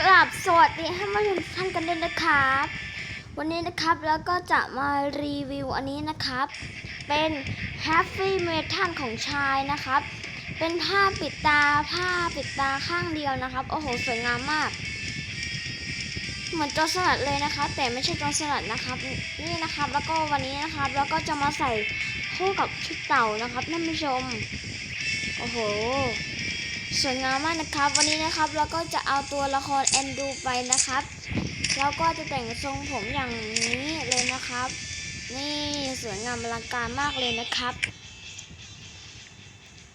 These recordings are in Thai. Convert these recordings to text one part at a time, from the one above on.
กราบสวัสดีให้มาทุกท่านกันด้วยนะครับ วันนี้นะครับแล้วก็จะมารีวิวอันนี้นะครับ เป็น Happy Metal ของชายนะครับ เป็นผ้าปิดตาผ้าปิดตาข้างเดียวนะครับ โอ้โห สวยงามมาก เหมือนจรสลัดเลยนะคะ แต่ไม่ใช่จรสลัดนะครับ นี่นะครับ แล้วก็วันนี้นะครับ แล้วก็จะมาใส่คู่กับชุดเต่านะครับท่านผู้ชม โอ้โห สวยงามมากนะครับ วันนี้นะครับเราก็จะเอาตัวละครแอนดูไปนะครับแล้วก็จะแต่งทรงผมอย่างนี้เลยนะครับ นี่สวยงามอลังการมากเลยนะครับ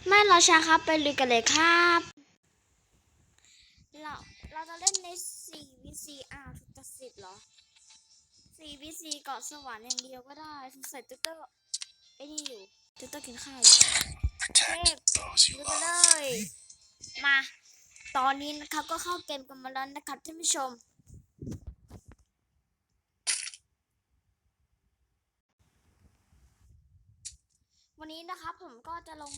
ไม่รอช้าครับไปลุยกันเลยครับเราเราจะเล่นใน4 vc อ้าวถูกตัดสิทธิ์เหรอ4 vc เกาะสวรรค์อย่างเดียวก็ได้สงสัยตุ๊กเตอร์ไอ้นี่อยู่ตุ๊กเตอร์กินข้าวอยู่เทพ those ดู you กัน love. เลย มา ตอนนี้นะครับก็เข้าเกมกันมาแล้วนะครับท่านผู้ชม วันนี้นะครับผมก็จะลง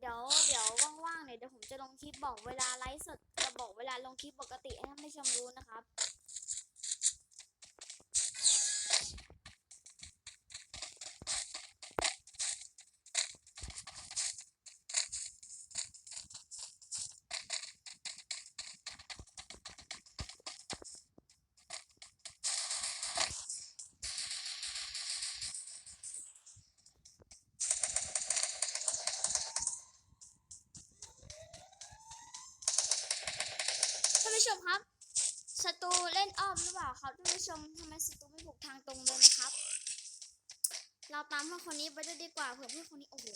เดี๋ยวเดี๋ยวว่างๆเนี่ยเดี๋ยวผมจะลงคลิปบอกเวลาไลฟ์สดจะบอกเวลาลงคลิปปกติให้ท่านผู้ชมรู้นะครับ ชมครับศัตรูเล่นอ้อมหรือเปล่าครับท่านผู้ชมทำไมศัตรูไม่บุกทางตรงเลยนะครับ เราตามเพื่อนคนนี้ไปด้วยดีกว่าเผื่อเพื่อนคนนี้โอ้โห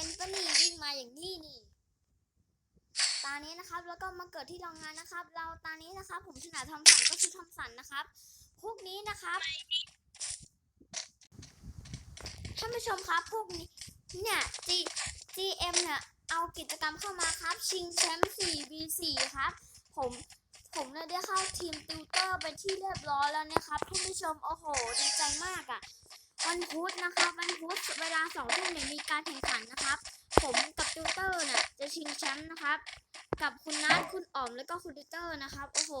เล่นเป็นปนีวิ่งมาอย่างนี้นี่ ตานี้นะครับ แล้วก็มาเกิดที่โรงงานนะครับ เราตานี้นะครับ ผมถนัดทำสันก็คือทำสันนะครับ พวกนี้นะครับ ท่านผู้ชมครับ พวกนี้ เนี่ย G GM เนี่ย เอากิจกรรมเข้ามาครับ ชิงแชมป์ 4v4 ครับ ผมผมเนี่ยได้เข้าทีมติวเตอร์เป็นที่เรียบร้อยแล้วนะครับท่านผู้ชม โอ้โห ดีใจมากอะ่ะ วันพุธนะครับวันพุธเวลาสองทุ่มเนี่ยมีการแข่งขันนะครับ ผมกับติวเตอร์เนี่ยจะชิงแชมป์นะครับ กับคุณนัทคุณอ๋อมแล้วก็คุณติวเตอร์นะครับ โอ้โห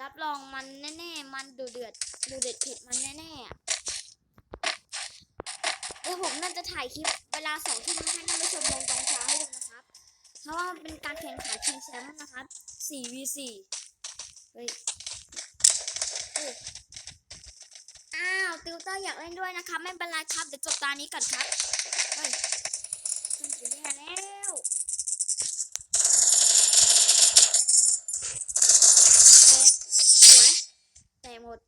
รับรองมันแน่ๆ มันดูเดือดดูเด็ดเผ็ดมันแน่ๆเดี๋ยวผมน่าจะถ่ายคลิปเวลาสองทุ่มให้ท่านผู้ชมลงตอนเช้าให้ดูนะครับ เพราะว่ามันเป็นการแข่งขันชิงแชมป์นะครับ 4v4 เฮ้ย อ้าวติวเตอร์อยากเล่นด้วยนะครับไม่เป็นไรครับเดี๋ยวจบตานี้ก่อนครับเฮ้ยมันจะแย่แล้วแตกสวยแตกหมด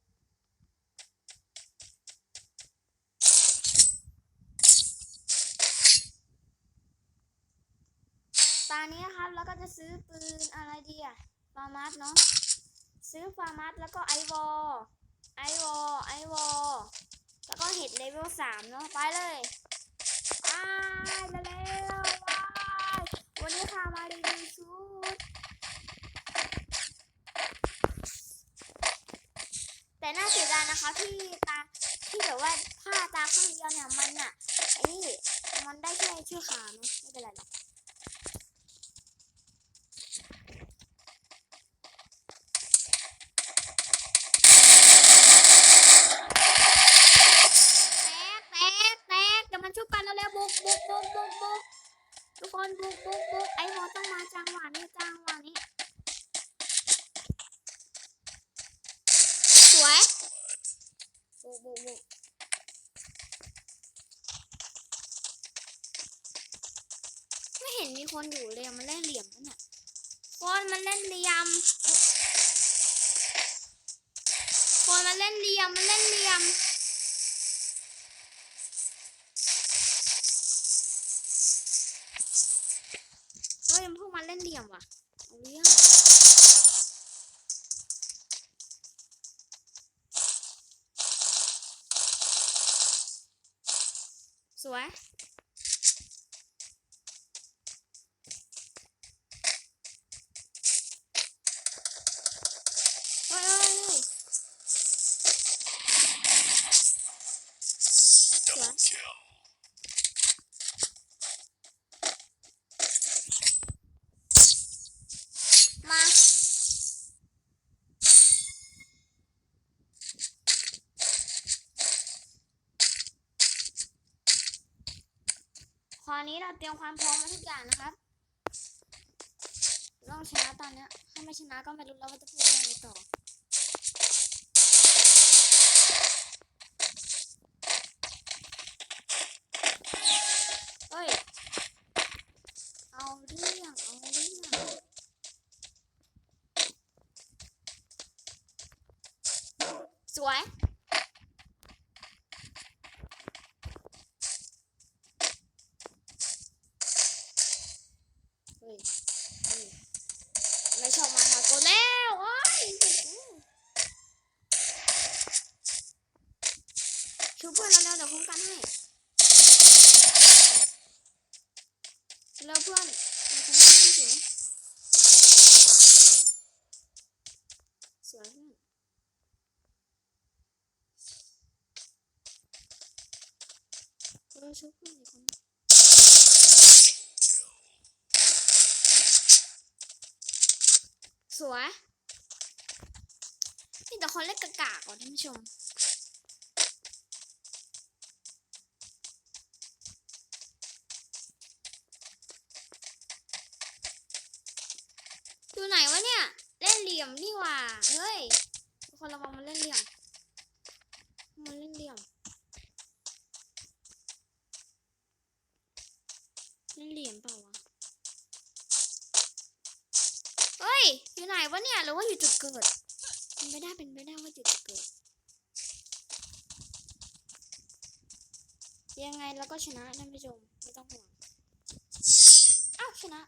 ตานี้นะครับแล้วก็จะซื้อปืนอะไรดีอะฟาร์มัสเนาะซื้อฟาร์มัสแล้วก็ไอวอล ไอวอไอวอแล้วก็เห็ดเลเวลสามเนาะไปเลยว้ายมาแล้วว้ายวันนี้ค่ะมารีวิวชุดแต่น่าเสียดายนะคะที่ตาที่แบบว่าผ้าตาข้างเดียวเนี่ยมันอะไอ้นี่มันได้แค่ชื่อขาเนาะไม่เป็นไรหรอก แตกแตกแตกเดี๋ยวมันชุบกันแล้วเร็วๆบุกบุกบุกบุกบุกทุกคนบุกบุกบุกไอ้โมต้องมาจังหวะนี้จังหวะนี้ สวยบุกบุกบุกไม่เห็นมี คนอยู่เลยมันเล่นเหลี่ยมกันน่ะคนมันเล่นเหลี่ยมคนมันเล่นเหลี่ยมมันเล่นเหลี่ยม นี้เราเตรียมความพร้อมมาทุกอย่างนะครับต้องชนะตอนนี้ถ้าไม่ชนะก็ไม่รู้แล้วว่าจะพูดยังไงต่อเฮ้ย เอาเรื่อง เอาเรื่องสวย เร็วชูเพื่อนอีกคนสวยนี่แต่คนเล่นกากๆก่อนท่านผู้ชม วะเนี่ยหรือว่าอยู่จุดเกิดเป็นไม่ได้เป็นไม่ได้ว่าจุดเกิด ยังไงเราก็ชนะท่านผู้ชมไม่ต้องห่วงอ้าวชนะ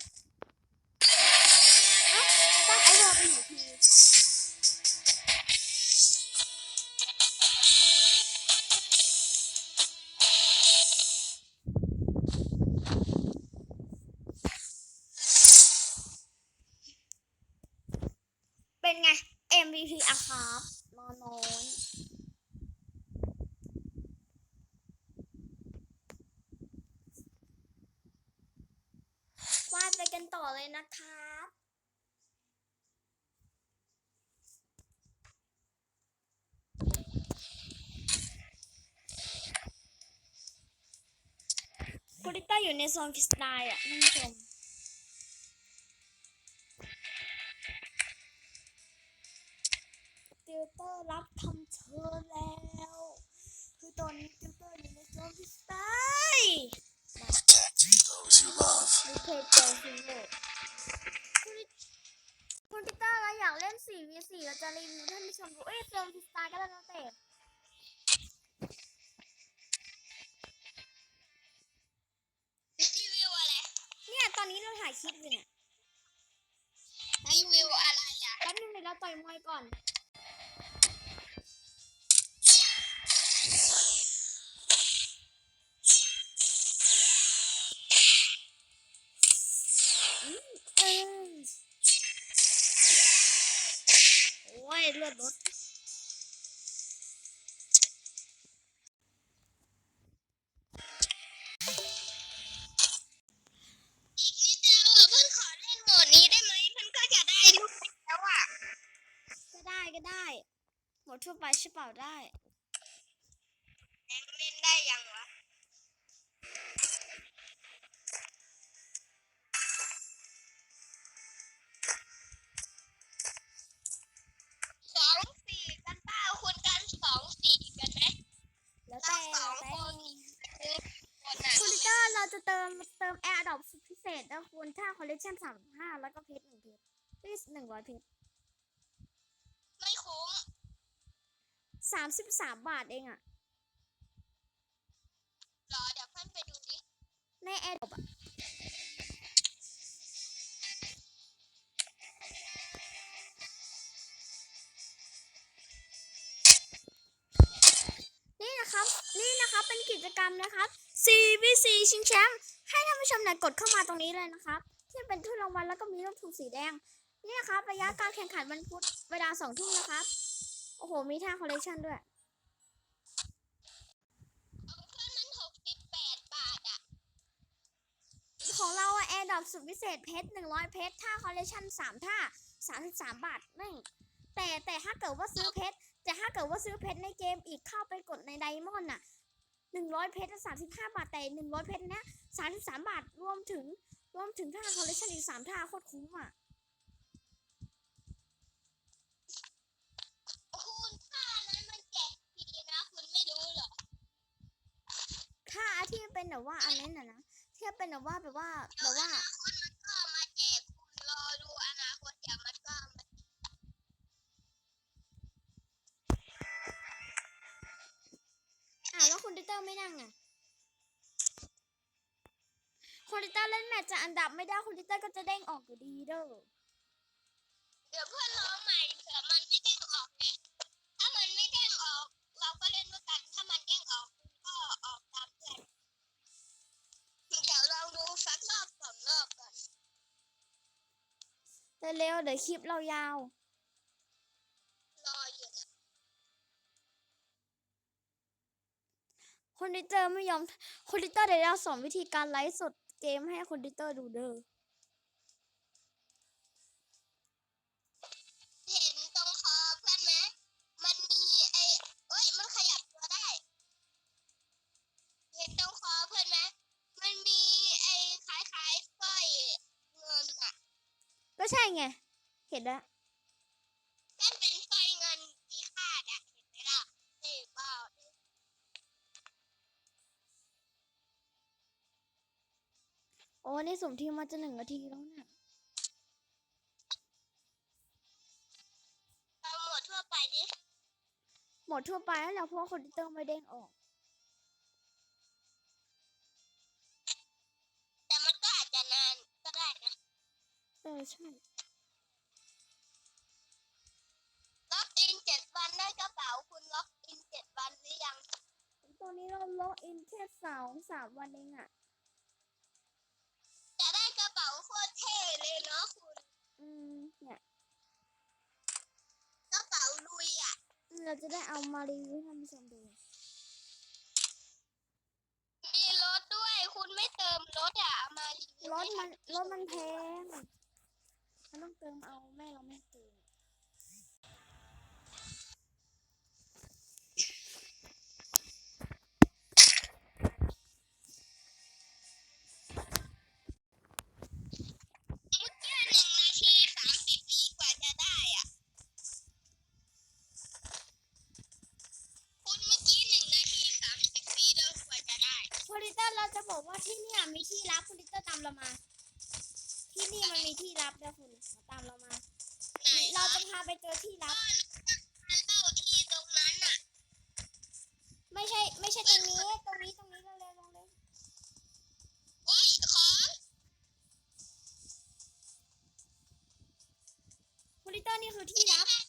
เป็นไง MVP อะครับนอนนอนวาดไปกันต่อเลยนะครับกูริต้าอยู่ในโซนฟรีสไตล์อะท่านผู้ชม เตอร์รับคำเชิญ ได้หมดทั่วไปใช่เปล่าได้ นะคุณถ้าคอลเลคชันสามห้าแล้วก็เพชรหนึ่งเพชรนี่หนึ่งร้อยเพชรไม่คุ้มสามสิบสามบาทเองอะรอเดี๋ยวเพื่อนไปดูดิในแอร์ดอปอะนี่นะครับ นี่นะครับเป็นกิจกรรมนะครับ CVC ชิงแชมป์ให้ท่าน ผู้ชมเนี่ยกดเข้ามาตรงนี้เลยนะครับ ที่เป็นถ้วยรางวัลแล้วก็มีรูปถุงสีแดง นี่นะครับระยะการแข่งขันวันพุธเวลาสองทุ่มนะครับ โอ้โห มีท่าคอลเลคชันด้วยของเพื่อนมันหกสิบแปดบาทอะของเราอะแอร์ดรอปสุดพิเศษเพชรหนึ่งร้อยเพชรท่าคอลเลคชันสามท่าสามสิบสามบาทแม่งแต่แต่ถ้าเกิดว่าซื้อเพชรแต่ถ้าเกิดว่าซื้อเพชรในเกมอีกเข้าไปกดในไดมอนด์อะ หนึ่งร้อยเพชรสามสิบห้าบาทแต่หนึ่งร้อยเพชรเนี้ยสามสิบสามบาทรวมถึงรวมถึงท่าคอลเลคชันอีกสามท่าโคตรคุ้มอะคุณค่านั้นมันแจกฟรีนะ คุณไม่รู้เหรอค่าที่เป็นแบบว่าอันนั้นน่ะนะที่เป็นแบบว่าแบบว่าแบบว่า อร์ไม่นั่งอะคุณดิเตอร์เล่นแมตช์จะอันดับไม่ได้คุณดิเตอร์ก็จะเด้งออกอยู่ดีเด้อเดี๋ยวเพื่อนร้องใหม่เผื่อมันไม่เด้งออกไงถ้ามันไม่เด้งออก เราก็เล่นด้วยกัน ถ้ามันเด้งออกคุณก็ออกตามเพื่อนเดี๋ยวลองดูสักรอบสองรอบก่อนแต่เร็วเดี๋ยวคลิปเรายาว คุณดิเตอร์ไม่ยอมคุณดิเตอร์เดี๋ยวเราสอนวิธีการไลฟ์สดเกมให้คุณดิเตอร์ดูเด้อเห็นตรงคอเพื่อนไหมมันมีไอ้เอ้ย มันขยับตัวได้ เห็นตรงคอเพื่อนไหมมันมีไอ้คล้ายๆสร้อยเงินอะก็ใช่ไง เห็นแล้ว โอ้นี่สมทีมมาจะหนึ่งนาทีแล้วเนี่ยเอาหมดทั่วไปดิหมดทั่วไปแล้วแหละเพราะว่าคุณดิเตอร์ไม่เด้งออก แต่มันก็อาจจะนานก็ได้นะเออใช่ ล็อกอินเจ็ดวันได้กระเป๋าคุณล็อกอินเจ็ดวันหรือยัง ตอนนี้เราล็อกอินแค่สองสามวันเองอะจะ เป๋าโคตรเท่เลยเนาะคุณอืมเนี่ยกระเป๋าลุยอะเราจะได้เอามารีวิวให้ท่านผู้ชมดู มีรถด้วยคุณไม่เติมรถอะเอามารีวิวรถให้มันท่ารถมันแพงมันต้องเติมเอาแม่เราไม่เติม เจอที่ลับมันเล่าที่ตรงนั้นอะไม่ใช่ ไม่ใช่ตรงนี้ ตรงนี้ตรงนี้เร็วๆลงเลยโอ้ยของคุณดิเตอร์นี่คือที่ลับ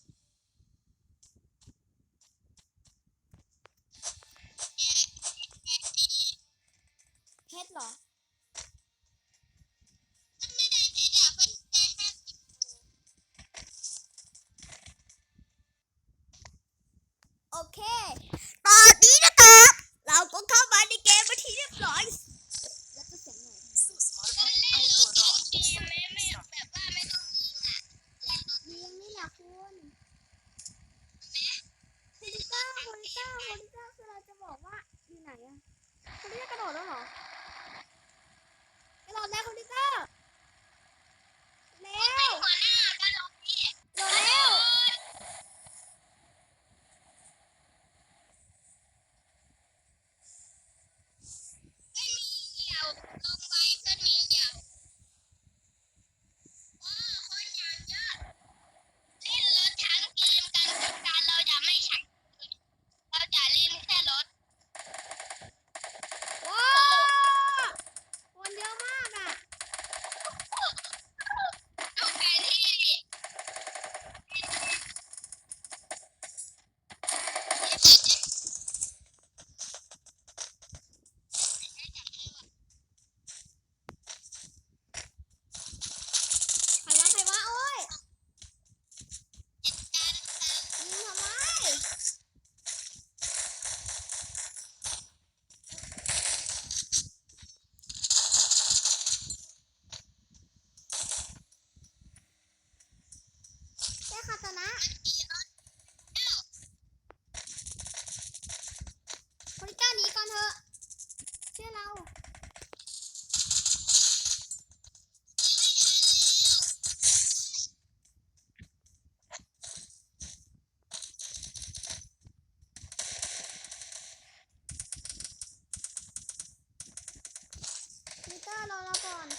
ร์รอ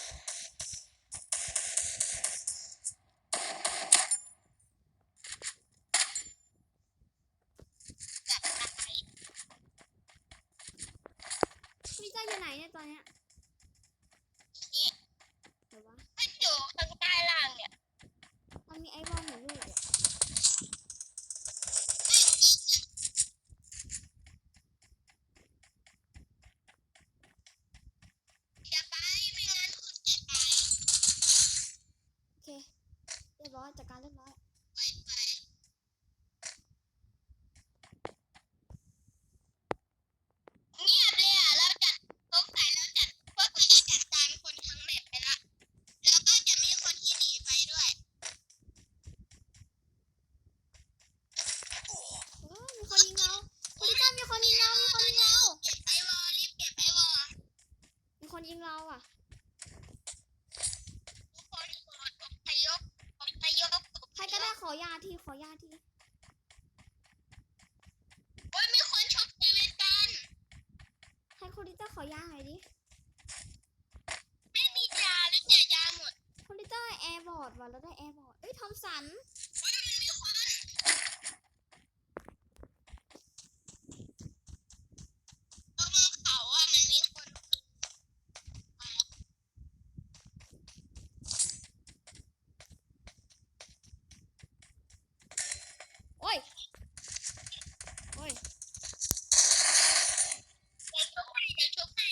เราก่อน พีเตอร์อยู่ไหนเนี่ยตอนเนี้ยไหนวะ มันอยู่ข้างใต้ล่างเนี่ย มันมีไอ้บอลหนูลูกอะ อย่าไปไม่งั้นคุณจะตาย โอเค เรียบร้อยจัดการเรียบร้อย ไปไปเงียบเลยอะ เราจัดสงสัยเราจัดพวกเราจัดการคนทั้งแมปไปละ แล้วก็จะมีคนที่หนีไปด้วย โอ้ยมีคนยิงเราพีเตอร์มีคนยิงเรา มีคนยิงเรา เก็บไอวอลรีบเก็บไอวอล มีคนยิงเราอะ ทุกคนกดอพยพอพยพ ใครก็ได้ขอยาที ขอยาที โอ้ยมีคนชุบชีวิตกัน ให้คนลิเตอร์ ขอยาหน่อยดิไม่มียาแล้วเนี่ยยาหมดคนลิเตอร์แอร์บอร์ดว่ะเราได้แอร์บอร์ดเอ้ยทอมสันโอ้ยมันมีคนตรงเขาอะมันมีคน โอ้ย โอ้ย เดี๋ยวชุบให้เดี๋ยวชุบให้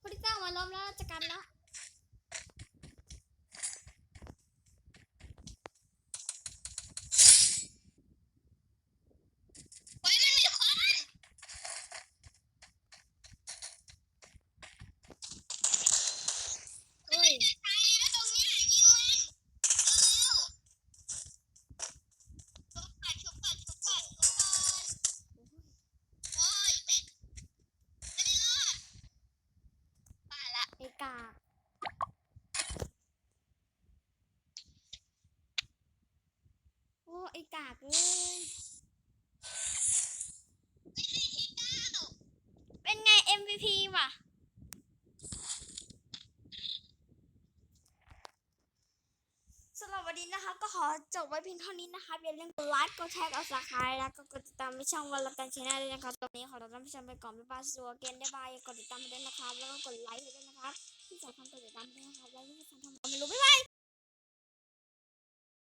คนลิเตอ ร์มาล้อมแล้วจัดการละ โอ้ยมันมีคน เฮ้ย ตายแล้วตรงเนี้ยยิงมันเร็วๆชุบก่อนชุบก่อนชุบก่อนชุบก่อนโอ้ยเป็ดไม่รอดตายละ ไอ้กากโอ้ไอ้กากเอ้ยเป็นไง MVP ว่ะสำหรับวันนี้นะคะ ก็ขอจบไว้เพียงเท่านี้นะคะอย่าลืมกดไลค์กดแชร์กดซับสไครต์แล้วก็กดติดตามช่องวันละกันชแนลด้วยนะคะตอนนี้ขอตัวท่านผู้ชมไปก่อนบ๊ายบายสัวเกนได้บายกดติดตามไปด้วยนะครับแล้วก็กดไลค์ไปด้วยนะครับ ที่สำคัญกดติดตามได้วยนะครับแล้วที่สำคัญทำไม่รู้ไม่ไหว